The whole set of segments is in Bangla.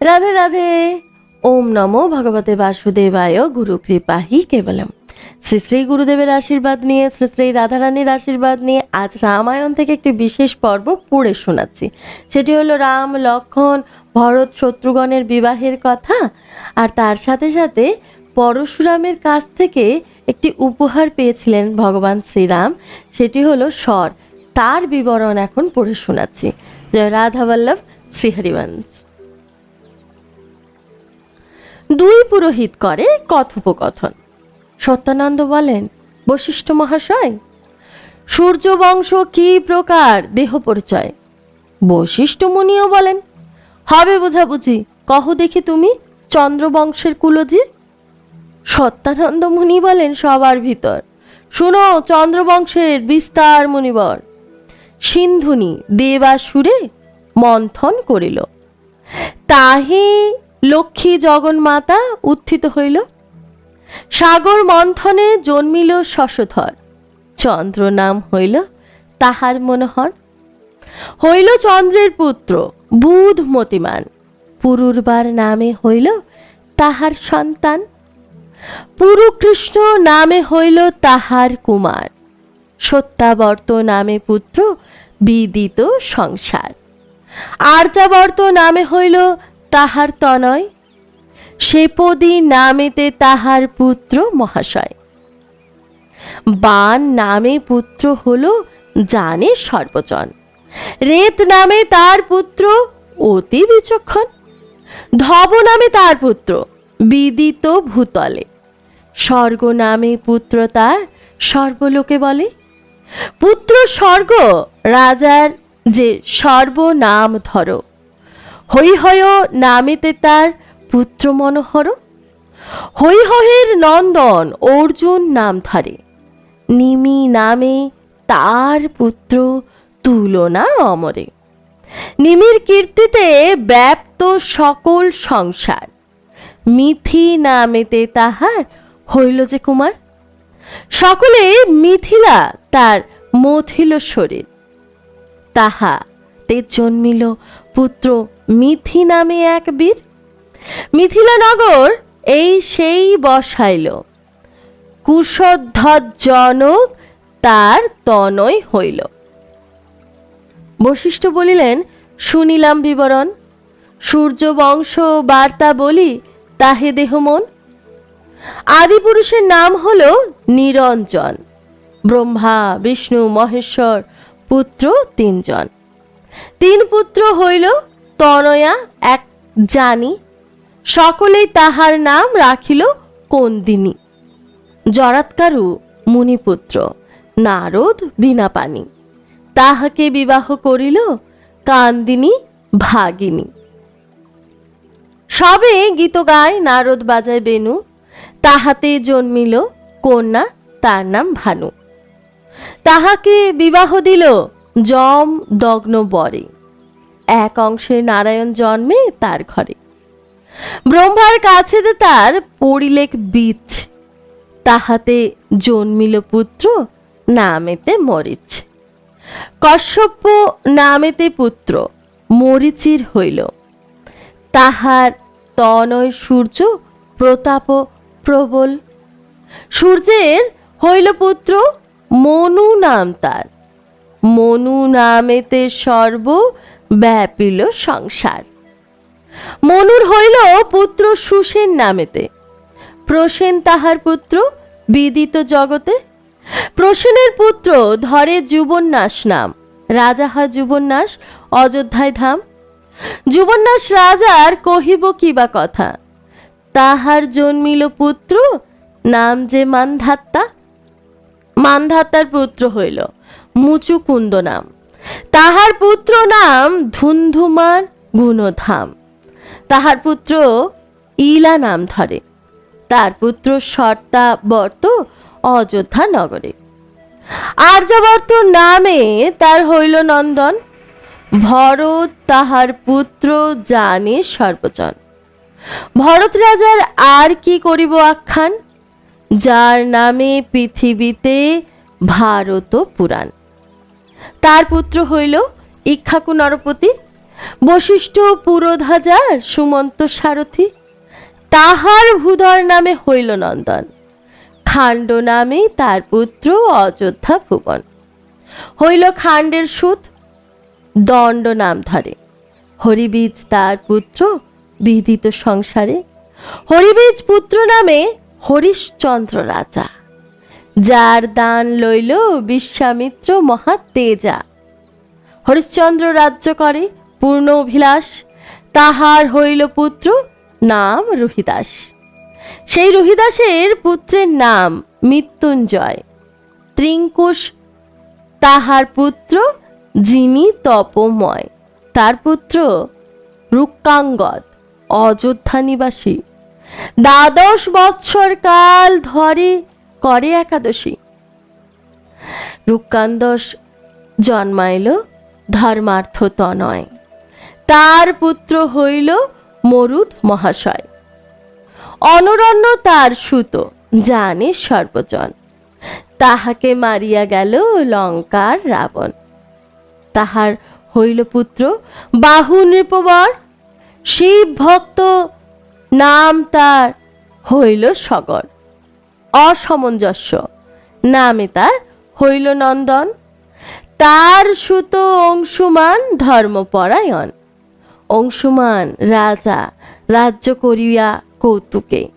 রাধে রাধে। ওম নমো ভগবতে বাসুদেবায় গুরু কৃপাহি কেবলম। শ্রী শ্রী গুরুদেবের আশীর্বাদ নিয়ে, শ্রী শ্রী রাধারানীর আশীর্বাদ নিয়ে আজ রামায়ণ থেকে একটি বিশেষ পর্ব পড়ে শোনাচ্ছি। সেটি হলো রাম, লক্ষণ, ভরত শত্রুগণের বিবাহের কথা। আর তার সাথে সাথে পরশুরামের কাছ থেকে একটি উপহার পেয়েছিলেন ভগবান শ্রীরাম। সেটি হলো স্বর। তার বিবরণ এখন পড়ে শোনাচ্ছি। জয় রাধাবল্লভ, শ্রীহরিবংশ। দুই পুরোহিত করে কথোপকথন। সত্যানন্দ বলেন, বশিষ্ঠ মহাশয়, সূর্যবংশ কি প্রকার দেহ পরিচয়? বশিষ্ঠ মুনিও বলেন, হবে বোঝাবুঝি, কহ দেখি তুমি চন্দ্রবংশের কুলজি? সত্যানন্দ মুনি বলেন, সবার ভিতর। শুনো, চন্দ্রবংশের বিস্তার মুনিবর। সিন্ধুনি দেবাসুরে মন্থন করিল। তাহে লক্ষ্মী জগন্মাতা উত্থিত হইল। সাগর মন্থনে জন্মিল শশধর। চন্দ্র নাম হইল তাহার মনোহর। হইল চন্দ্রের পুত্র, বুধ মতিমান। পুরুরবার নামে হইল তাহার সন্তান। পুরুকৃষ্ণ নামে হইল তাহার কুমার। সত্যাবর্ত নামে পুত্র বিদিত সংসার। আর্যাবর্ত নামে হইল তাহার তনয়, সেপদি নামেতে তাহার পুত্র মহাশয়। বান নামে পুত্র হল জানে সর্বজন, রেত নামে তার পুত্র অতি বিচক্ষণ, ধব নামে তার পুত্র বিদিত ভূতলে। স্বর্গ নামে পুত্র তার সর্বলোকে বলে। পুত্র স্বর্গ, রাজার যে সর্বনাম ধরো। হৈহয় নামেতে তার পুত্র মনোহর হৈ হৈহয়ের নন্দন অর্জুন নাম ধরে। নিমি নামে তার পুত্র তুলনা অমরে। নিমির কীর্তিতে ব্যাপ্ত সকল সংসার। মিথি নামেতে তাহার হইল যে কুমার। সকলে মিথিলা তার মথিল শরীর। তাহা তে জন্মিল পুত্র মিথি নামে এক বীর। মিথিলা নগর এই সেই বসাইল। কুশধ্বজ জনক তার তনয় হইল। বশিষ্ঠ বলিলেন, শুনিলাম বিবরণ। সূর্য বংশ বার্তা বলি তাহে দেহ মন। আদিপুরুষের নাম হল নিরঞ্জন। ব্রহ্মা, বিষ্ণু, মহেশ্বর, পুত্র তিনজন। তিন পুত্র হইল তনয়া, এক জানি। সকলেই তাহার নাম রাখিল কন্দিনী। জরাৎকারু মুনিপুত্র, নারদ বিনা পানি তাহাকে বিবাহ করিল কান্দিনী, ভাগিনী। সবে গীত গায় নারদ বাজায় বেনু, তাহাতে জন্মিল কন্যা, তার নাম ভানু। তাহাকে বিবাহ দিল যম দগ্ন বরে। এক অংশে নারায়ণ জন্মে তার ঘরে। ব্রহ্মার কাছে তার পরিলেখ বীজ, তাহাতে জন্মিল পুত্র, নামেতে মরিচ। কশ্যপ নামেতে পুত্র, মরিচির হইল। তাহার তনয় সূর্য প্রতাপ প্রবল। সূর্যের হইল পুত্র, মনু নাম তার। মনু নামেতে সর্ব ব্যাপিল সংসার। মনুর হইল পুত্র সুসেন নামেতে। প্রসেন তাহার পুত্র বিদিত জগতে। প্রসেনের পুত্র ধরে যুবন্যাস নাম। রাজা হয় যুবন্যাস, অযোধ্যায় ধাম। যুবন্যাস রাজার কহিব কিবা কথা? তাহার জন্মিল পুত্র নাম যে মানধাত্তা। মানধাত্তার পুত্র হইল। মুচুকুন্দ নাম তাহার পুত্র নাম ধুন্ধুমার গুণধাম। তাহার পুত্র ইলা নাম ধরে। তার পুত্র সর্তা বর্ত অযোধ্যা নগরে। আর্যাবর্ত নামে তার হইল নন্দন। ভরত তাহার পুত্র জানে সর্বজন। ভরত রাজার আর কি করিব আখ্যান? যার নামে পৃথিবীতে ভারত পুরাণ। তার পুত্র হইল ইক্ষাকু নরপতি, বশিষ্ঠ পুরোধাজার সুমন্ত সারথি। তাহার ভূধর নামে হইল নন্দন। খাণ্ড নামে তার পুত্র অযোধ্যা ভুবন। হইল খাণ্ডের সুত, দণ্ড নাম ধরে। হরিবীজ তার পুত্র বিদিত সংসারে। হরিবীজ পুত্র নামে হরিশ্চন্দ্র রাজা। যার দান লইল বিশ্বামিত্র মহাতেজা হরিশ্চন্দ্র রাজ্য করে পূর্ণ অভিলাষ, তাহার হইল পুত্র নাম রুহিদাস। সেই রুহিদাসের পুত্রের নাম মৃত্যুঞ্জয়। ত্রিঙ্কুশ তাহার পুত্র যিনি তপময়, তার পুত্র রুক্কাঙ্গদ, অযোধ্যা নিবাসী। দ্বাদশ বৎসর কাল ধরে করে একাদশী। রুক্কান্দশ জন্মাইল ধর্মার্থ তনয় তার পুত্র হইল মরুদ মহাশয়। অনরণ্য তার সুত, জানে সর্বজন। তাহাকে মারিয়া গেল লঙ্কার রাবণ। তাহার হইল পুত্র বাহু নৃপবর। শিব ভক্ত নাম তার হইল সগর। অসামঞ্জস্য। নামে তার হইল নন্দন। তার সুত অংশুমান ধর্মপরায়ণ। অংশুমান রাজা, রাজ্য করিয়া কৌতুকে।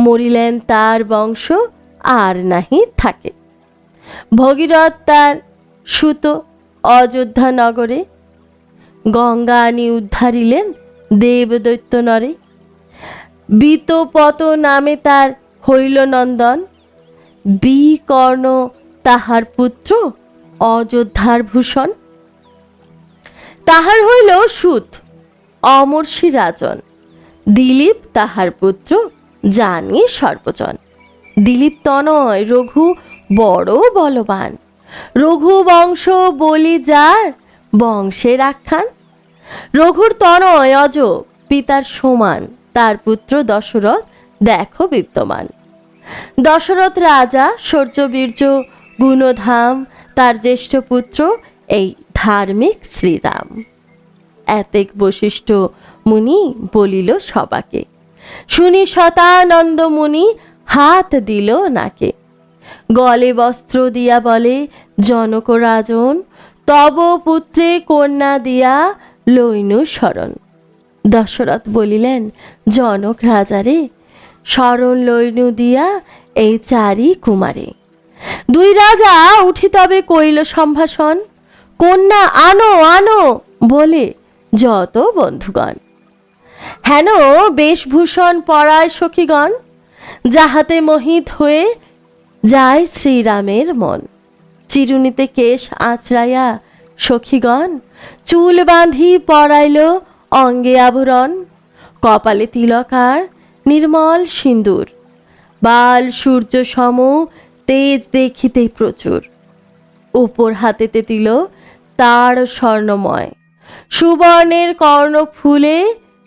মরিলেন তার বংশ, আর নাহি থাকে। ভগীরথ তার সুত অযোধ্যা নগরে। গঙ্গা আনি উদ্ধারিলেন দেবদৈত্য নরে। বিতপত নামে তার হইল নন্দন। বিকর্ণ তাহার পুত্র, অযোধ্যার ভূষণ। তাহার হইল সুত অমর্ষি রাজন দিলীপ তাহার পুত্র, জানি সর্বজন। দিলীপ তনয়, রঘু বড় বলবান। রঘু বংশ বলি যার, বংশের আখ্যান। রঘুর তনয় অজ, পিতার সমান, তার পুত্র দশরথ। দেখো বিদ্যমান। দশরথ রাজা, শৌর্যবীর্য, গুণধাম, তার জ্যেষ্ঠ পুত্র, এই ধার্মিক শ্রীরাম। এতেক বৈশিষ্ট্য মুনি বলিল সবাকে, শুনি শতানন্দ মুনি, হাত দিল নাকে। গলে বস্ত্র দিয়া বলে, জনক রাজন, তব পুত্রে কন্যা দিয়া লইনু শরণ। দশরথ বলিলেন, জনক রাজারে শরণ লইনু দিয়া এই চারি কুমারে। দুই রাজা উঠি তবে কইল সম্ভাষণ, কন্যা, আনো আনো! বলে, যত বন্ধুগণ। হেন বেশভূষণ পরায় সখীগণ, যাহাতে মোহিত হয়ে যায় শ্রীরামের মন। চিরুনিতে কেশ আঁচড়াইয়া সখীগণ, চুল বাঁধি পরাইল অঙ্গে আভরণ কপালে তিলকার নির্মল সিন্দুর। বাল সূর্য সম তেজ দেখিতে প্রচুর। উপর হাতেতে দিল তার স্বর্ণময়। সুবর্ণের কর্ণ ফুলে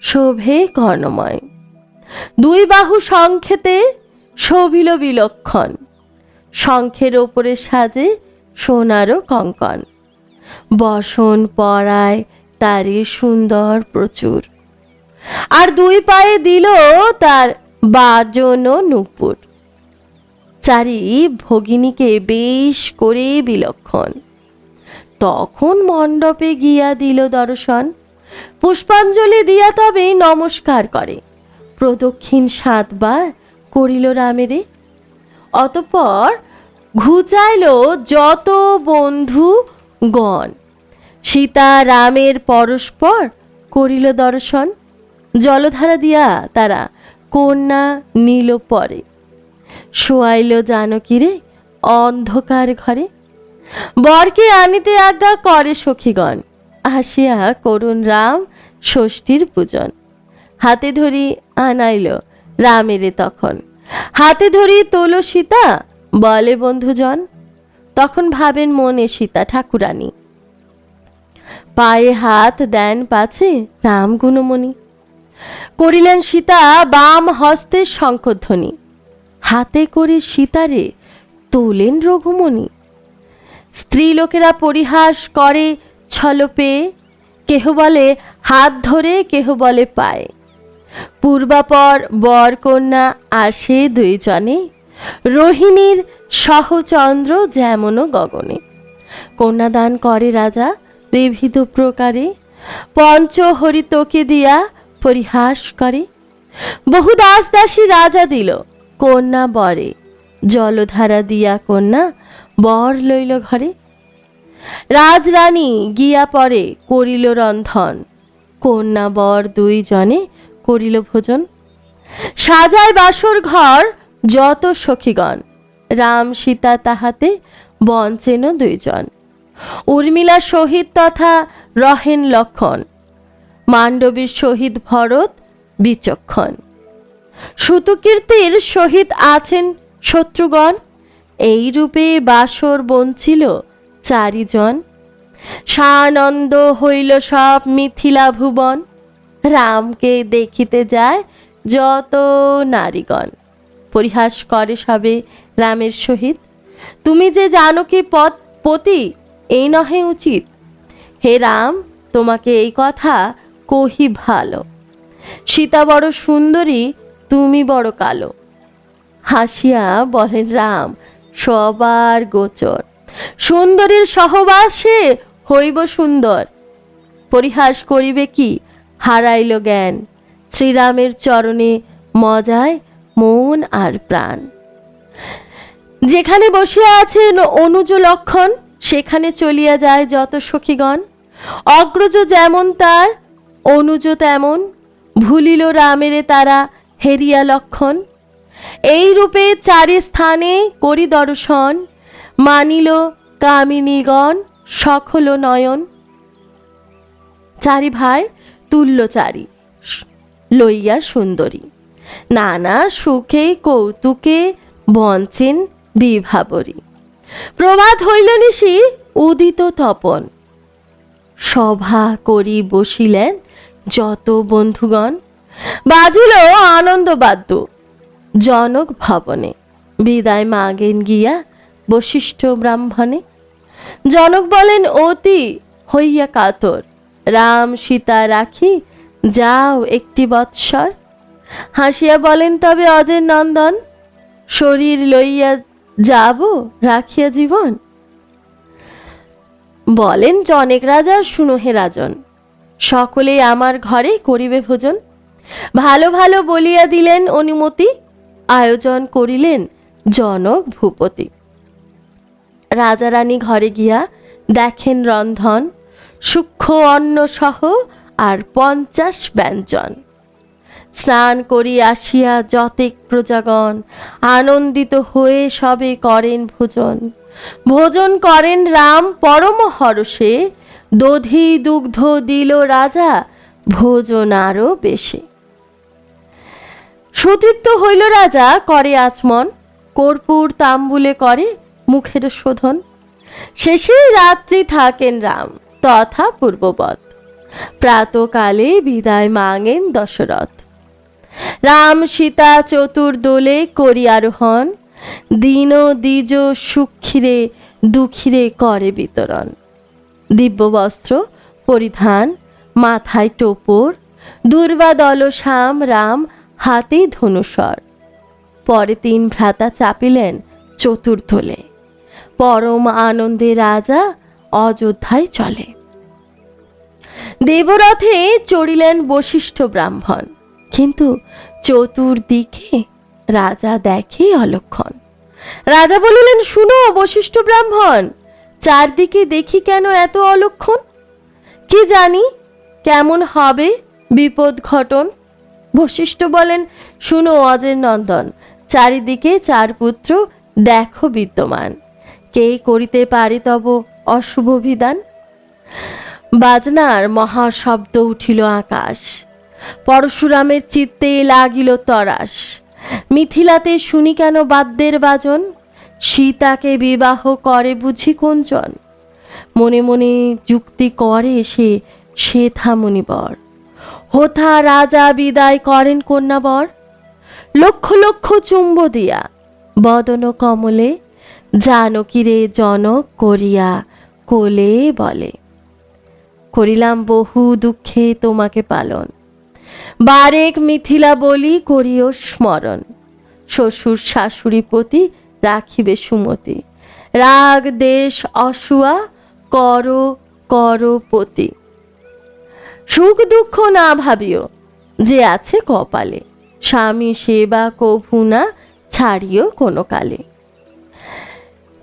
শোভে কর্ণময় দুই বাহু সংখ্যেতে শোভিল বিলক্ষণ। শঙ্খের ওপরে সাজে সোনারও কঙ্কন বসন পরায় তারই সুন্দর প্রচুর। আর দুই পায়ে দিল তার বাজন নুপুর। চারি ভগিনীকে বেশ করে বিলক্ষণ। তখন মণ্ডপে গিয়া দিল দর্শন। পুষ্পাঞ্জলি দিয়া তবে নমস্কার করে। প্রদক্ষিণ সাতবার করিল রামেরে। অতপর ঘুচাইল যত বন্ধু গণ। সীতা, রামের পরস্পর করিল দর্শন। জলধারা দিয়া তারা কন্যা নীল পরে। শোয়াইল জানকীরে অন্ধকার ঘরে। বরকে আনিতে আজ্ঞা করে সখীগণ। আসিয়া করুণ রাম ষষ্ঠীর পূজন। হাতে ধরি আনাইল রামেরে তখন। হাতে ধরি তোল সীতা বলে বন্ধুজন। তখন ভাবেন মনে সীতা ঠাকুরানী। পায়ে হাত দেন পাছে রাম গুণমণি। করিলেন সীতা বাম হস্তে শঙ্খধ্বনি হাতে করে সীতারে তোলেন রঘুমণি। স্ত্রীলোকেরা পরিহাস করে ছলপে, কেহ বলে হাত ধরে, কেহ বলে পায়। পূর্বাপর বর কন্যা আসে দুইজনে, রোহিণীর সহচন্দ্র যেমন গগনে। কন্যাদান করে রাজা, বিবিধ প্রকারে পঞ্চ হরিতকে দিয়া পরিহাস করে বহু দাস দাসী রাজা দিল, কন্যা বরে। জলধারা দিয়া কন্যা বর লইল ঘরে। রাজরানী গিয়া পরে করিল রন্ধন, কন্যা বর দুইজনে করিল ভোজন। সাজায় বাসর ঘর যত সখীগণ, রাম সীতা তাহাতে বঞ্চেন দুইজন। উর্মিলা শহীদ তথা রহেন লক্ষণ মান্ডবীর শহীদ ভরত বিচক্ষণ। সুতকীর্তির সহিত আছেন শত্রুগণ, এই রূপে বাসর বঞ্চিল চারিজন। সানন্দ হইল সব মিথিলা ভুবন, রামকে দেখিতে যায় যত নারীগণ। পরিহাস করে সবে রামের সহিত। তুমি যে জানো কি পথ, পতি, এই নহে উচিত। হে রাম, তোমাকে এই কথা কহি ভালো। সীতা বড় সুন্দরী, তুমি বড় কালো। হাসিয়া বলেন রাম, সবার গোচর। সুন্দরীর সহবাসে হইব সুন্দর। পরিহাস করিবে কি? হারাইল জ্ঞান। শ্রীরামের চরণে মজায় মন আর প্রাণ। যেখানে বসিয়া আছেন অনুজ লক্ষণ, সেখানে চলিয়া যায় যত সখীগণ। অগ্রজ যেমন তার অনুজ তেমন ভুলিল রামেরে তারা হেরিয়া লক্ষণ। এই রূপে চারি স্থানে করি দর্শন, মানিল কামিনীগণ সকল নয়ন। চারি ভাই, তুল্য চারি, লইয়া সুন্দরী। নানা সুখে কৌতুকে বঞ্চেন বিভাবরী। প্রভাত হইল নিশি উদিত তপন। সভা করি বসিলেন যত বন্ধুগণ, বাজিল আনন্দ বাদ্য, জনক ভবনে। বিদায় মাগেন গিয়া বশিষ্ঠ ব্রাহ্মণে। জনক বলেন, অতি হইয়া কাতর। রাম সীতা রাখি, যাও একটি বৎসর। হাসিয়া বলেন, তবে অজের নন্দন, শরীর লইয়া যাব, রাখিয়া জীবন? বলেন, জনেক রাজা, শুনো হে রাজন সকলে আমার ঘরে করিবে ভোজন। ভালো ভালো বলিয়া দিলেন অনুমতি, আয়োজন করিলেন জনক ভূপতি। রাজা রানী ঘরে গিয়া দেখেন রন্ধন, সূক্ষ্ম অন্ন সহ আর পঞ্চাশ ব্যঞ্জন। স্নান করি আসিয়া যতেক প্রজাগণ, আনন্দিত হয়ে সবে করেন ভোজন। ভোজন করেন রাম পরম হরষে দধি দুগ্ধ দিল রাজা, ভোজন আরও বেশি। সুতৃপ্ত হইল রাজা, করে আচমন, কর্পূর তাম্বুলে করে মুখের শোধন। শেষে রাত্রি থাকেন রাম, তথা পূর্ববৎ। প্রাতকালে বিদায় মাঙেন দশরথ। রাম সীতা চতুর্দোলে করি আরোহণ, দীন দ্বিজ সুক্ষিরে দুঃখিরে করে বিতরণ। দিব্য বস্ত্র পরিধান, মাথায় টোপর দুর্বাদল শ্যাম, রাম হাতে ধনুষর। পরে তিন ভ্রাতা চাপিলেন চতুর্থলে। পরম আনন্দে রাজা অযোধ্যায় চলে। দেবরথে চড়িলেন বশিষ্ঠ ব্রাহ্মণ, কিন্তু চতুর্দিকে রাজা দেখে অলক্ষণ। রাজা বলিলেন, শুনো বশিষ্ঠ ব্রাহ্মণ চারদিকে দেখি কেন এত অলক্ষণ? কি জানি কেমন হবে বিপদ ঘটন? বশিষ্ঠ বলেন, শুনো অজের নন্দন, চারিদিকে চার পুত্র, দেখো বিদ্যমান। কে করিতে পারে তব অশুভ বিধান? বাজনার মহাশব্দ উঠিল আকাশ। পরশুরামের চিত্তে লাগিল তরাস মিথিলাতে শুনি কেন বাদ্যের বাজন? সীতাকে বিবাহ করে বুঝি কোনজন? মনে মনে যুক্তি করে সে সে থামনিবর হোথা রাজা বিদায় করেন কন্যাবর। লক্ষ লক্ষ চুম্ব দিয়া বদন কমলে, জানকীরে জনক করিয়া কোলে বলে, করিলাম বহু দুঃখে তোমাকে পালন। বারেক মিথিলা বলি করিও স্মরণ। শ্বশুর শাশুড়ি প্রতি রাখিবে সুমতি। রাগ, দেশ, অসুয়া, কর কর পতি সুখ, দুঃখ না ভাবিও, যে আছে কপালে। স্বামী সেবা, কভু না, ছাড়িও কোনো কালে।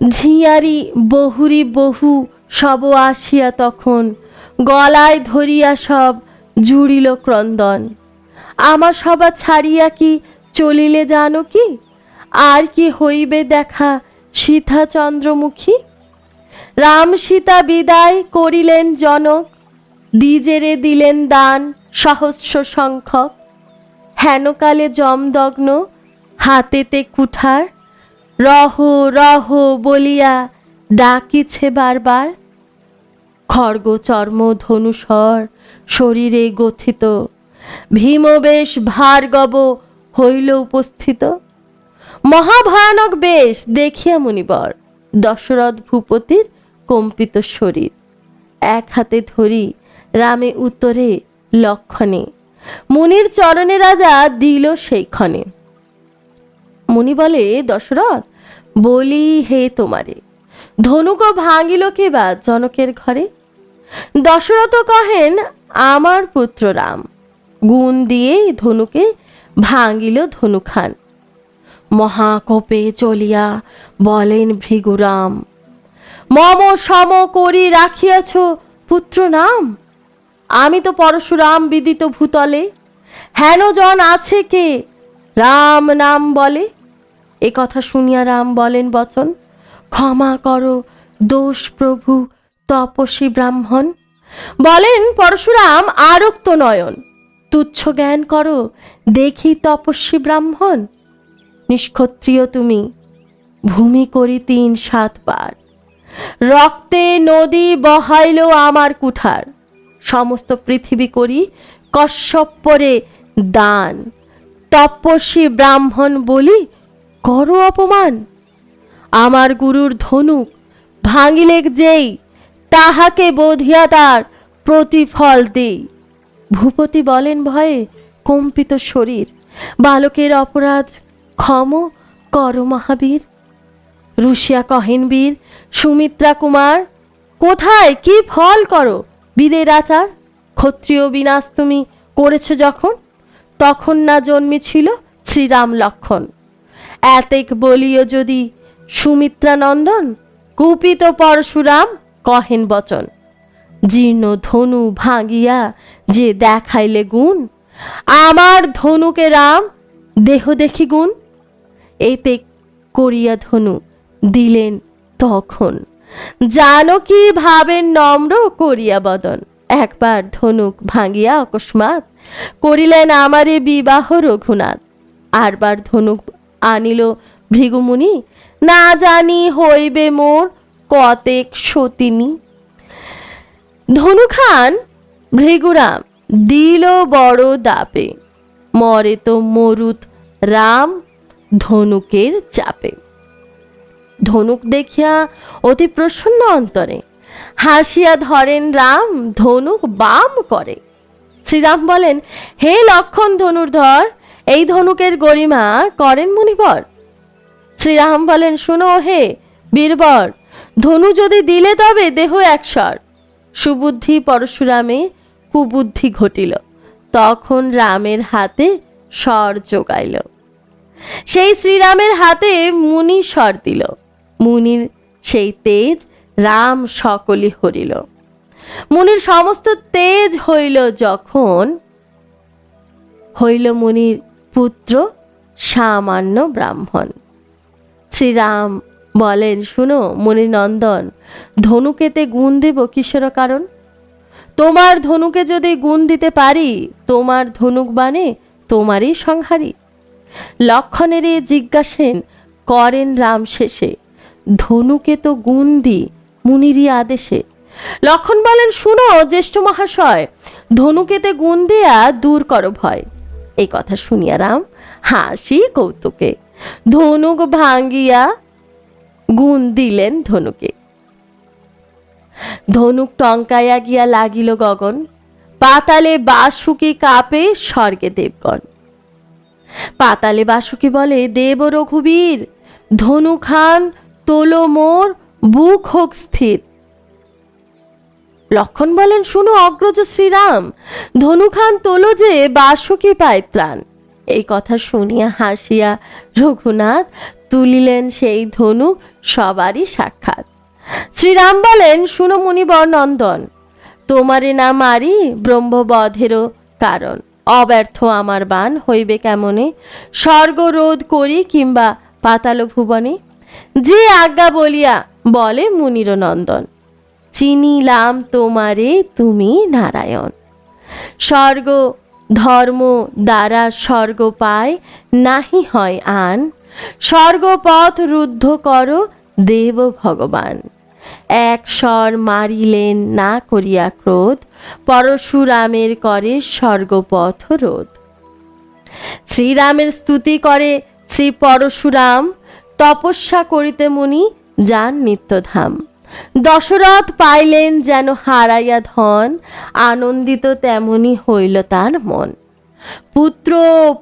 ঝিয়ারি, বহুরি, বহু, সব আসিয়া তখন গলায় ধরিয়া সব জুড়িল ক্রন্দন। আমার সবা ছাড়িয়া কি চলিলে জানো কি? আর কি হইবে দেখা সীতা চন্দ্রমুখী? রাম সীতা বিদায় করিলেন জনক, দ্বিজেরে দিলেন দান, সহস্র সংখ্যক হেনকালে জমদগ্ন হাতেতে কুঠার। রহ রহ বলিয়া ডাকিছে বারবার। খড়গ চর্ম ধনুসর শরীরে গথিত। ভীমবেশ ভার্গব হইল উপস্থিত। মহাভয়ানক বেশ, দেখিয়া মুনিবর। দশরথ ভূপতির কম্পিত শরীর। এক হাতে ধরি রামে উত্তরে লক্ষণে। মুনির চরণে রাজা দিল সেইক্ষণে মুনি বলে, দশরথ, বলি হে তোমারে, ধনুক ভাঙিল কে বা জনকের ঘরে? দশরথ কহেন, আমার পুত্র রাম। গুণ দিয়ে ধনুকে ভাঙিল ধনুখান। মহাকোপে চলিয়া বলেন ভৃগুরাম, মম সম করি রাখিয়াছ পুত্র নাম? আমি তো পরশুরাম বিদিত ভূতলে, হেন জন আছে কে? রাম নাম বলে? এ কথা শুনিয়া রাম বলেন, বচন, ক্ষমা করো দোষ প্রভু তপস্বী ব্রাহ্মণ। বলেন, পরশুরাম আরক্ত নয়ন, তুচ্ছ জ্ঞান করো দেখি তপস্বী ব্রাহ্মণ। নিষ্ক্ষত্রিয় তুমি। ভূমি করি তিন সাতবার রক্তে নদী বহাইল আমার কুঠার। সমস্ত পৃথিবী করি কশ্যপরে দান। তপস্বী ব্রাহ্মণ বলি, করো অপমান। আমার গুরুর ধনুক ভাঙিলেক যেই, তাহাকে বোধিয়া তার প্রতিফল দেই। ভূপতি বলেন ভয়ে কম্পিত শরীর। বালকের অপরাধ ক্ষম, কর মহাবীর। রুশিয়া কহেন বীর, সুমিত্রা কুমার, কোথায়, কি ফল করো বীরের আচার? ক্ষত্রিয় বিনাশ তুমি করেছ যখন? তখন না জন্মেছিল শ্রীরাম লক্ষণ। এতেক বলিও যদি সুমিত্রা নন্দন, কুপিত পরশুরাম, কহেন বচন। জীর্ণ ধনু ভাঙিয়া যে দেখাইলে গুণ, আমার ধনুকে রাম, দেহ দেখি গুণ। এতে করিয়া ধনু দিলেন তখন। জানকী ভাবেন নম্র করিয়া বদন। একবার ধনুক ভাঙিয়া অকস্মাৎ করিলেন আমারে বিবাহ রঘুনাথ। আরবার ধনুক আনিল ভৃগুমুনি, না জানি হইবে মোর কতেক সতিনী? ধনুখান ভৃগুরাম, দিল বড় দাপে, মরে তো মরুত রাম ধনুকের চাপে। ধনুক দেখিয়া অতি প্রসন্ন অন্তরে হাসিয়া ধরেন, রাম, ধনুক বাম করে। শ্রীরাম বলেন, হে লক্ষণ ধনুর্ধর, এই ধনুকের গরিমা করেন মুনিবর। শ্রীরাম বলেন, শুনো হে বীরবর, ধনু যদি দিলে তবে দেহ একসর সুবুদ্ধি পরশুরামে কুবুদ্ধি ঘটিল। তখন রামের হাতে স্বর যোগাইল। সেই শ্রীরামের হাতে মুনি স্বর দিল। মুনির সেই তেজ রাম সকলি হরিল। মুনির সমস্ত তেজ হইল যখন হইল মুনির পুত্র সামান্য ব্রাহ্মণ। শ্রীরাম বলেন, শুনো মুনি নন্দন, ধনুকেতে গুণ দেব কিসের কারণ? তোমার ধনুকে যদি গুণ দিতে পারি, তোমার ধনুক বানে তোমারই সংহারী। লক্ষণের জিজ্ঞাসেন, করেন রাম শেষে, ধনুকে তো গুণ দি মুনিরই আদেশে। লক্ষণ বলেন, শুনো জ্যেষ্ঠ মহাশয় ধনুকেতে গুণ দিয়া দূর করো ভয়। এই কথা শুনিয়া রাম হাসি কৌতুকে, ধনুক ভাঙ্গিয়া গুণ দিলেন ধনুকে। ধনুক টঙ্কাইয়া গিয়া লাগিল গগন, পাতালে বাসুকি কাপে স্বর্গে দেবগণ। পাতালে বাসুকি বলে, দেব রঘুবীর, ধনু খান, তোলো মোর, বুক হোক স্থির। লক্ষণ বলেন, শুনো অগ্রজ শ্রীরাম, ধনু খান তোলো যে বাসুকি পায় ত্রাণ। এই কথা শুনিয়া হাসিয়া রঘুনাথ তুলিলেন সেই ধনু, সবারই সাক্ষাৎ। শ্রীরাম বলেন, শুনো মুনিবর নন্দন, তোমারে না মারি ব্রহ্মবধেরও কারণ। অব্যর্থ আমার বান হইবে কেমনে? স্বর্গরোধ করি কিংবা পাতাল ভুবনে? যে আজ্ঞা বলিয়া বলে মুনির নন্দন, চিনিলাম তোমারে তুমি নারায়ণ। স্বর্গ ধর্ম দ্বারা স্বর্গ পায়, নাহি হয় আন। স্বর্গপথ রুদ্ধ করো দেব ভগবান। এক স্বর মারিলেন না করিয়া ক্রোধ, পরশুরামের করে স্বর্গপথ রোধ। শ্রীরামের স্তুতি করে শ্রী পরশুরাম, তপস্যা করিতে মুনি যান নিত্যধাম। দশরথ পাইলেন যেন হারাইয়া ধন, আনন্দিত তেমনি হইল তার মন। পুত্র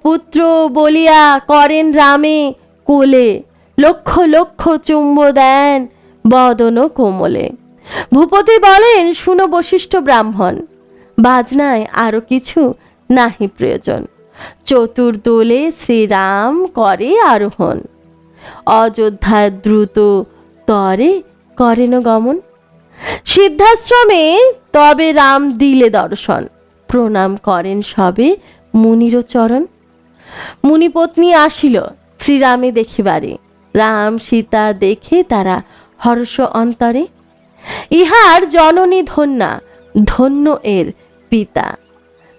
পুত্র বলিয়া করেন রামে কোলে, লক্ষ লক্ষ চুম্ব দেন বদন কোমলে। ভূপতি বলেন, শুনো বশিষ্ঠ ব্রাহ্মণ, বাজনায় আরও কিছু নাহি প্রয়োজন। চতুর্দোলে শ্রীরাম করে আরোহণ। অযোধ্যা দ্রুত তরে করেন গমন। সিদ্ধাশ্রমে তবে রাম দিলে দর্শন, প্রণাম করেন সবে মুনির চরণ। মুনিপত্নী আসিল, শ্রীরামে দেখিবারে। রাম সীতা দেখে তারা হর্ষ অন্তরে। ইহার জননী ধন্যা, ধন্য এর পিতা।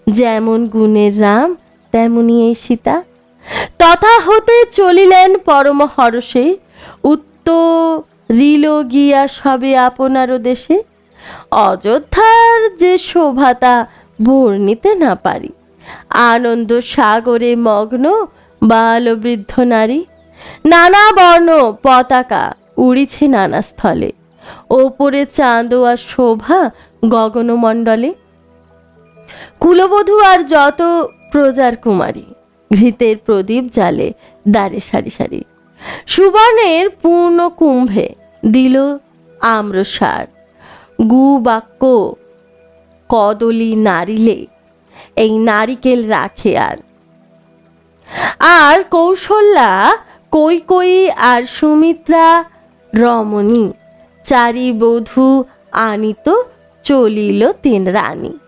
যেমন গুণের রাম, তেমনি এই সীতা। তথা হতে চলিলেন পরম হরষে। উত্তরিল গিয়া সবে আপনার দেশে। অযোধ্যার যে শোভাতা বর্ণিতে না পারি। আনন্দ সাগরে মগ্ন বাল বৃদ্ধ নারী। নানা বর্ণ পতাকা উড়িছে নানা স্থলে। ওপরে চাঁদোয়া শোভা গগনমণ্ডলে। কুলবধূ আর যত প্রজার কুমারী, ঘৃতের প্রদীপ জালে দ্বারে সারি সারি। সুবর্ণের পূর্ণ কুম্ভে দিল আম্রসার। গু বাক্য, কদলি নারিলে, এই নারিকেল রাখে আর। আর কৌশল্যা, কই কই আর সুমিত্রা রমণী চারি বধূ আনিত চলিল তিন রানী।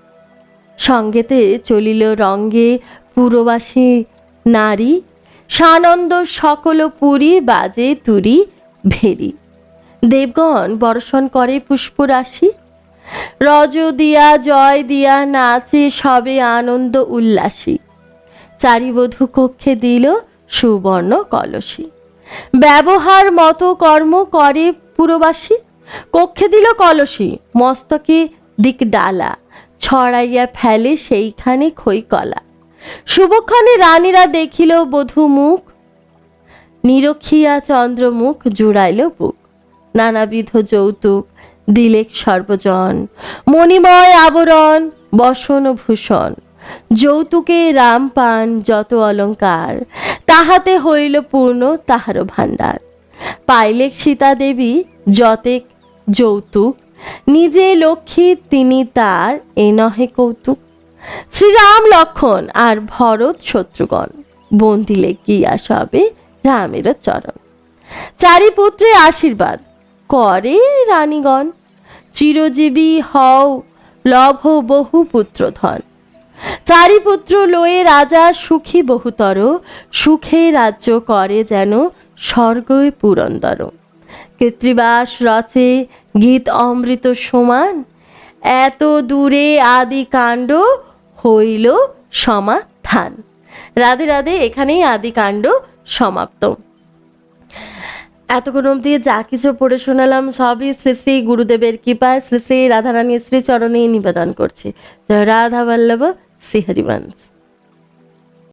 সঙ্গেতে চলিল রঙ্গে পুরবাসী নারী, সানন্দ সকল পুরী বাজে তুরি ভেরি। দেবগণ বর্ষণ করে পুষ্পরাশি। রজ দিয়া, জয় দিয়া, নাচে সবে আনন্দ উল্লাসী। চারিবধূ কক্ষে দিল সুবর্ণ কলসী। ব্যবহার মতো কর্ম করে পুরবাসী। কক্ষে দিল কলসী, মস্তকে দিক ডালা, ছড়াইয়া ফেলে সেইখানে খই কলা শুভক্ষণে রানীরা দেখিল বধূ মুখ, নিরক্ষিয়া চন্দ্রমুখ জুড়াইল বুক। নানাবিধ যৌতুক দিলেক সর্বজন, মণিময় আবরণ, বসন ভূষণ। যৌতুকে রাম পান যত অলঙ্কার, তাহাতে হইল পূর্ণ তাহার ভাণ্ডার। পাইলেক সীতা দেবী যতেক যৌতুক, নিজে লক্ষ্মী তিনি তার এ নহে কৌতুক। শ্রীরাম লক্ষণ আর ভরত শত্রুগণ বন্দিলে গিয়া সবে রামের চরণ। চারি পুত্রে আশীর্বাদ করে রানীগণ। চিরজীবী হও লভ বহু পুত্রধন। চারি পুত্র লয়ে রাজা সুখী বহুতর, সুখে রাজ্য করে যেন স্বর্গই পুরন্দর। কৃত্রিবাস রচে গীত অমৃত সমান, এত দূরে আদি কাণ্ড হইল সমাধান। রাধে রাধে, এখানেই আদি কাণ্ড সমাপ্ত। এতক্ষণ অবধি যা কিছু পড়ে শোনালাম সবই শ্রী শ্রী গুরুদেবের কৃপায়, শ্রী শ্রী রাধারানীর শ্রী চরণে নিবেদন করছি। জয় রাধা বল্লভ শ্রী হরিবংশ